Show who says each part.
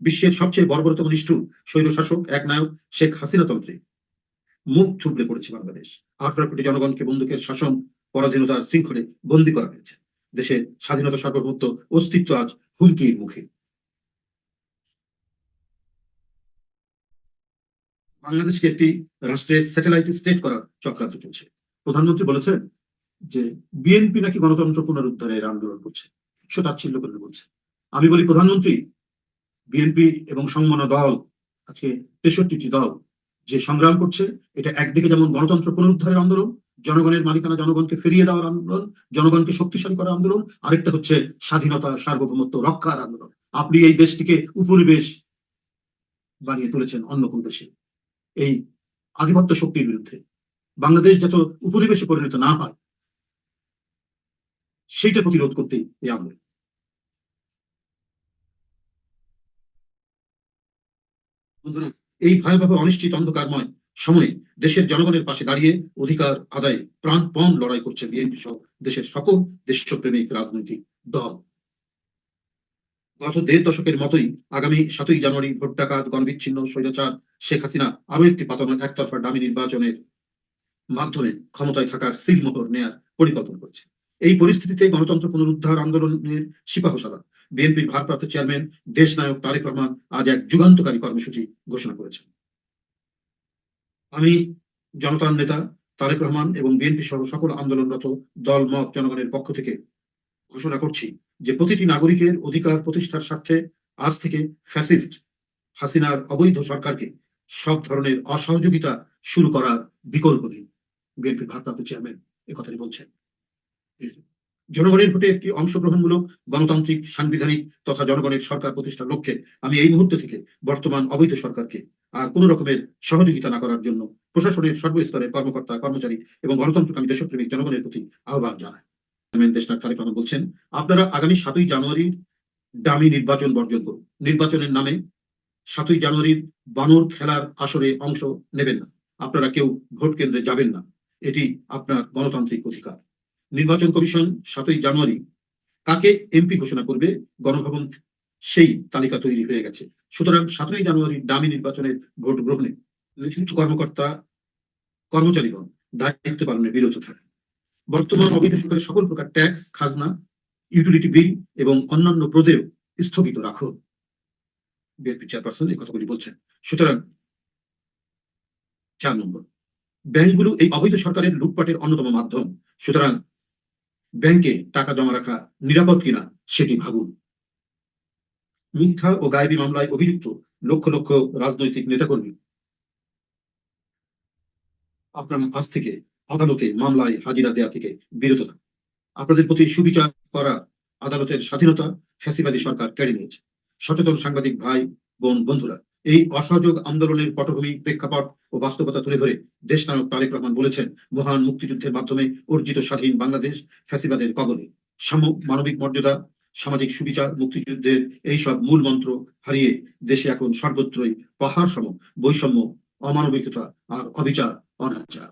Speaker 1: বিশ্বের সবচেয়ে বর্বরতম নিষ্ঠুর স্বৈরশাসক, এক নায়ক শেখ হাসিনা তন্ত্রে। মুখ থুবড়ে পড়েছে বাংলাদেশ। আঠারো কোটি জনগণকে বন্দুকের শাসন, পরাধীনতার শৃঙ্খলে বন্দী করা হয়েছে। দেশের স্বাধীনতা সার্বভৌমত্ব অস্তিত্ব আজ হুমকির মুখে। বাংলাদেশকে একটি রাষ্ট্রের স্যাটেলাইট স্টেট করার চক্রান্ত চলছে। প্রধানমন্ত্রী বলেছেন যে, বিএনপি নাকি গণতন্ত্র পুনরুদ্ধারের আন্দোলন করছে। তাচ্ছিল্য করে বলছে। আমি বলি প্রধানমন্ত্রী বিএনপি এবং সংমনা দল, আজকে তেষট্টিটি দল যে সংগ্রাম করছে, এটা একদিকে যেমন গণতন্ত্র পুনরুদ্ধারের আন্দোলন, জনগণের মালিকানা জনগণকে ফিরিয়ে দেওয়ার আন্দোলন, জনগণকে শক্তিশালী করার আন্দোলন, আরেকটা হচ্ছে স্বাধীনতা, সার্বভৌমত্ব রক্ষার আন্দোলন। আপনি এই দেশটিকে উপনিবেশ বানিয়ে তুলেছেন অন্য কোন দেশে। এই আধিপত্য শক্তির বিরুদ্ধে। বাংলাদেশ যত উপনিবেশে পরিণত না হয়, সেইটা প্রতিরোধ করতেই এই আন্দোলন। বন্ধুরা এই ভয়াবহ অনিশ্চিত অন্ধকারময় সময়ে দেশের জনগণের পাশে দাঁড়িয়ে অধিকার আদায়ে প্রাণপণ লড়াই করছে বিএনপি সহ দেশের সকল দেশপ্রেমিক রাজনৈতিক দল। গত দেড় দশকের মতোই আগামী সাতই জানুয়ারি ভোট ডাকাত, গণবিচ্ছিন্ন, স্বৈরাচার, শেখ হাসিনা আরও একটি পাতানো একতরফা ডামি নির্বাচনের মাধ্যমে ক্ষমতায় থাকার সিলমোহর নেয়ার পরিকল্পনা করেছে। এই পরিস্থিতিতে গণতন্ত্র পুনরুদ্ধার আন্দোলনের সিপাহসালা বিএনপির ভারপ্রাপ্ত চেয়ারম্যান, দেশ নায়ক তারেক রহমান আজ এক যুগান্তকারী কর্মসূচি ঘোষণা করেছেন। আমি জনতার নেতা তারেক রহমান এবং বিএনপি সহ সকল আন্দোলনরত দল, মত, জনগণের পক্ষ থেকে ঘোষণা করছি যে প্রতিটি নাগরিকের অধিকার প্রতিষ্ঠার স্বার্থে আজ থেকে ফ্যাসিস্ট হাসিনার অবৈধ সরকারকে সব ধরনের অসহযোগিতা শুরু করার বিকল্প নেই, বিএনপির ভারপ্রাপ্ত চেয়ারম্যান এ কথাটি বলছেন। জনগণের ভোটে একটি অংশগ্রহণমূলক, গণতান্ত্রিক, সাংবিধানিক তথা জনগণের সরকার প্রতিষ্ঠার লক্ষ্যে আমি এই মুহূর্ত থেকে বর্তমান অবৈধ সরকারকে আর কোন রকমের সহযোগিতা না করার জন্য প্রশাসনের সর্বস্তরের কর্মকর্তা, কর্মচারী এবং গণতন্ত্রকামী দেশপ্রেমিক জনগণের প্রতি আহ্বান জানায় দেশনাথ তারেক রহমান বলছেন, আপনারা আগামী সাতই জানুয়ারির দামি নির্বাচন বর্জন করুন। নির্বাচনের নামে সাতই জানুয়ারির বানর খেলার আসরে অংশ নেবেন না। আপনারা কেউ ভোট কেন্দ্রে যাবেন না। এটি আপনার গণতান্ত্রিক অধিকার। নির্বাচন কমিশন সাতই জানুয়ারি কাকে এমপি ঘোষণা করবে? গণভবন সেই তালিকা তৈরি হয়ে গেছে। সুতরাং সাতই জানুয়ারি দামি নির্বাচনের ভোট গ্রহণে নিযুক্ত কর্মকর্তা, কর্মচারীগণ দায়িত্ব পালনে বিরত থাকে বর্তমান অবৈধ সরকারের সকল প্রকার ট্যাক্স, খাজনা, ইউটিলিটি বিল এবং অন্যান্য প্রদেয় স্থগিত রাখুন বিএনপি চেয়ারপারসন এই কথাগুলি বলছেন। সুতরাং চার নম্বর, ব্যাংকগুলো এই অবৈধ সরকারের লুটপাটের অন্যতম মাধ্যম। সুতরাং ব্যাংকে টাকা জমা রাখা নিরাপদ কিনা সেটি ভাবুন। মিথ্যা ও গায়েবী মামলায় অভিযুক্ত লক্ষ লক্ষ রাজনৈতিক নেতাকর্মী। আপনার আজ থেকে আদালতে মামলায় হাজিরা দেয়া থেকে বিরত থাকুন। আপনাদের প্রতি সুবিচার করা আদালতের স্বাধীনতা, ফ্যাসিবাদী সরকার কেড়ে নিয়েছে। সচেতন সাংবাদিক ভাই, বোন, বন্ধুরা এই অসহযোগ আন্দোলনের পটভূমি প্রেক্ষাপট ও বাস্তবতা তুলে ধরে দেশনায়ক তারেক রহমান বলেছেন, মহান মুক্তিযুদ্ধের মাধ্যমে অর্জিত স্বাধীন বাংলাদেশ ফ্যাসিবাদের কবলে মানবিক মর্যাদা, সামাজিক সুবিচার, মুক্তিযুদ্ধের এই সব মূল মন্ত্র হারিয়ে দেশে এখন সর্বত্রই পাহাড় সম বৈষম্য, অমানবিকতা আর অবিচার অনাচার।